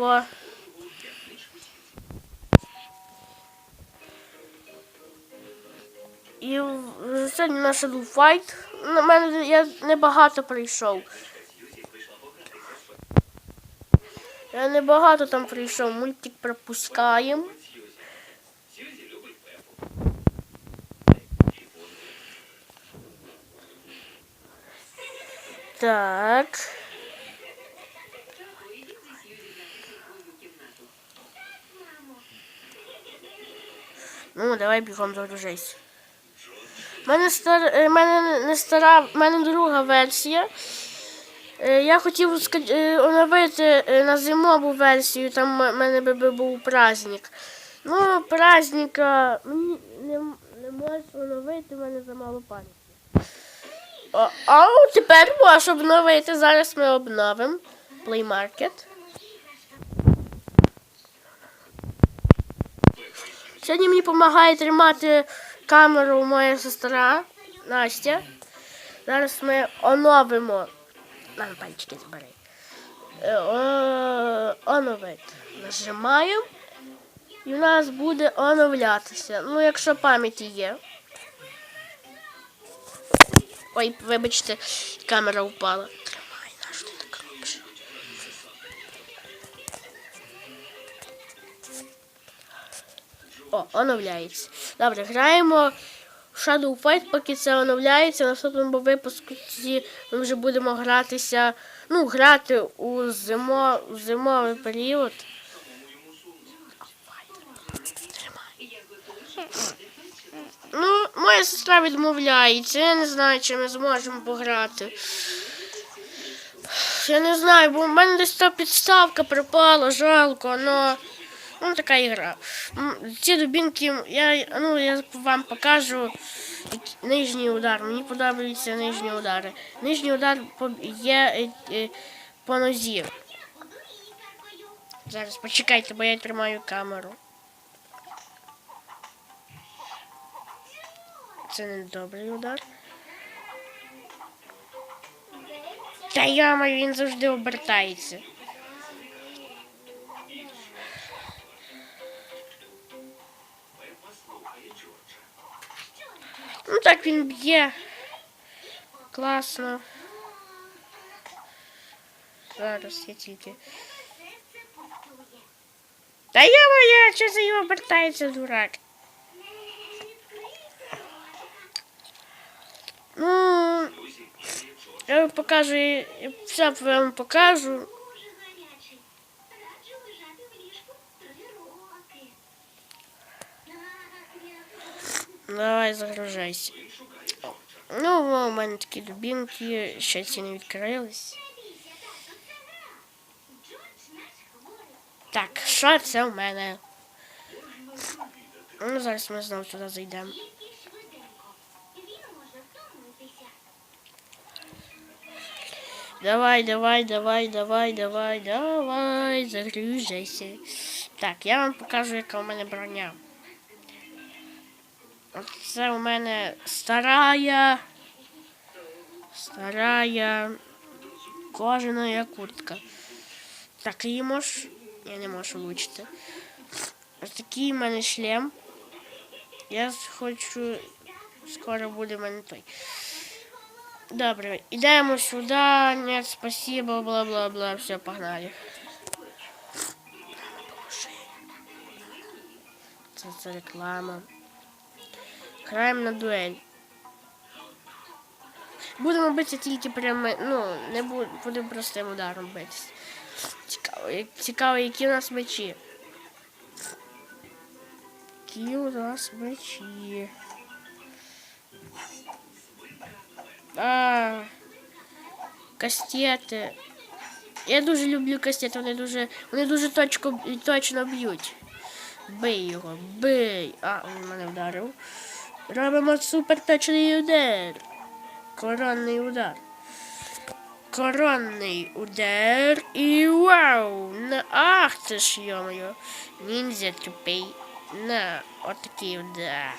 Во. І сьогодні у нас був файт. На мене я небагато прийшов. Я небагато там прийшов, мультик пропускаємо. Так. Ну, давай бігом загружайся. У мене, стар... е, мене не стара, мене друга версія. Е, Я хотів е, оновити на зимову версію, там в мене би був праздник. Ну, праздника мені не, не можу оновити, в мене замало пам'яті. А тепер можу обновити. Зараз ми обновимо Play Market. Сьогодні мені допомагає тримати камеру моя сестра Настя. Зараз ми оновимо. На пальчики збери. Е, Оновити. Нажимаємо. І в нас буде оновлятися. Ну, якщо пам'яті є. Ой, вибачте, камера впала. О, оновляється. Добре, граємо в Shadow Fight, поки це оновляється. Наступному випуску ми вже будемо гратися. Ну, грати у зимо, у зимовий період. Ну, моя сестра відмовляється. Я не знаю, чи ми зможемо пограти. Я не знаю, бо в мене десь та підставка пропала, жалко, но ну така ігра. М, Ці дубінки, я, ну, я вам покажу нижній удар. Мені подобаються нижні удари. Нижній удар є е, е, по нозі. Зараз почекайте, бо я тримаю камеру. Це не добрий удар. Та ямаю, він завжди обертається. Ну так він б'є. Класно. Зараз я тільки. Та я моя, що за його обертається, дурак? Ну, я вам покажу, я все вам покажу. Давай загружайся. Ну, у мене такі дубінки, ще ці не відкрились. Так, що це в мене? Ну, зараз ми знову туди зайдемо. Давай, давай, давай, давай, давай, давай, загружайся. Так, я вам покажу, яка у мене броня. Це у мене старая. Старая кожаная куртка. Так, її можеш. Я не можу влучити. Ось такий у мене шлем. Я хочу. Скоро буде в мене той. Добре, йдемо сюди. Нет, спасибо, бла-бла-бла. Все, погнали. Це, це реклама. Граємо на дуель. Будемо битися тільки прямо, ну, не бу- будемо простим ударом битися. Цікаво, цікаво, які у нас мечі. Які у нас мечі. А, кастети. Я дуже люблю кастети, вони дуже, вони дуже точко, точно б'ють. Бий його, бий. А, він мене вдарив. Робимо супер точний удар. Коронний удар. Коронний удар. І вау! На, ах ти ж йомою. Ніндзя тупий. На, отакий удар.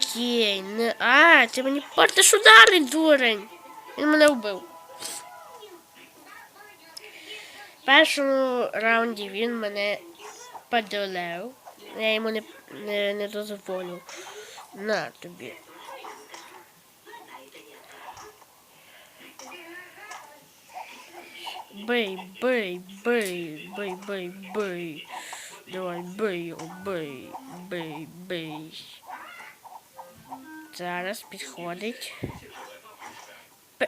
Такий, на, а, ти мені портиш удари, дурень. Він мене вбив. В першому раунді він мене подолав. Я йому не, не, не дозволю. На тобі. Бей, бей, бей, бей, бей, бей. Давай, бей його, бей, бей, бей. Зараз підходить.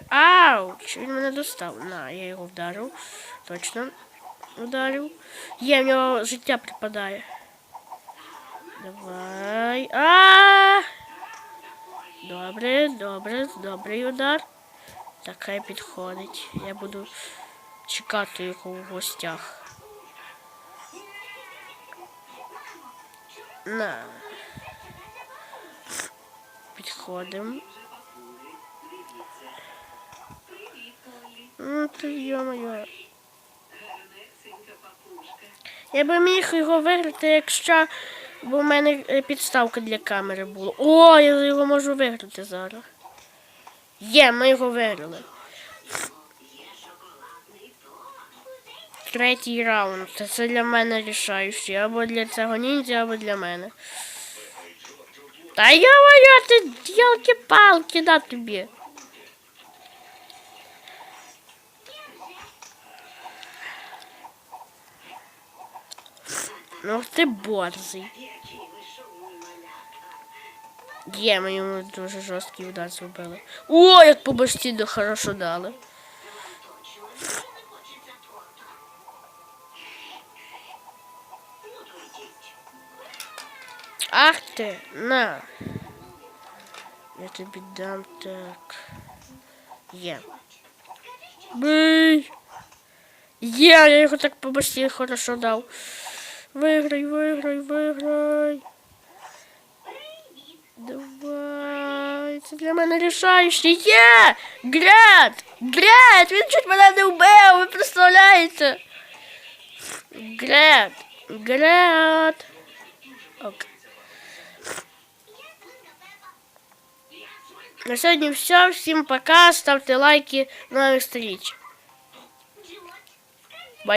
Ауч! Він мене достав. На, я його вдарив. Точно вдарив. Є, в нього життя припадає. Давай. А! Добре, добре, добрий удар. Так, підходить. Я буду чекати його в гостях. На. Підходимо. Ну, ти йо-моє. Я би міг його виграти, якщо б у мене е, підставка для камери була. О, я його можу виграти зараз. Є, ми його виграли. Третій раунд. Це- для мене рішаючий. Або для цього ніндзя, або для мене. Та я моя, ти ялки-палки, да тобі. Ну ти борзий. Є, ми йому дуже жорсткий удар зробили. О, як по башті хорошо дали. Ах ти, на. Я тобі дам так. Є. Бий. Є, я його так по башті хорошо дав. Виграй, виграй, виграй. Давай. Це для мене рішаюче. Є! Град! Град! Він чуть мене не вбив, ви представляєте? Град! Град! Ок. На сьогодні все. Всім пока. Ставте лайки. Нових зустріч.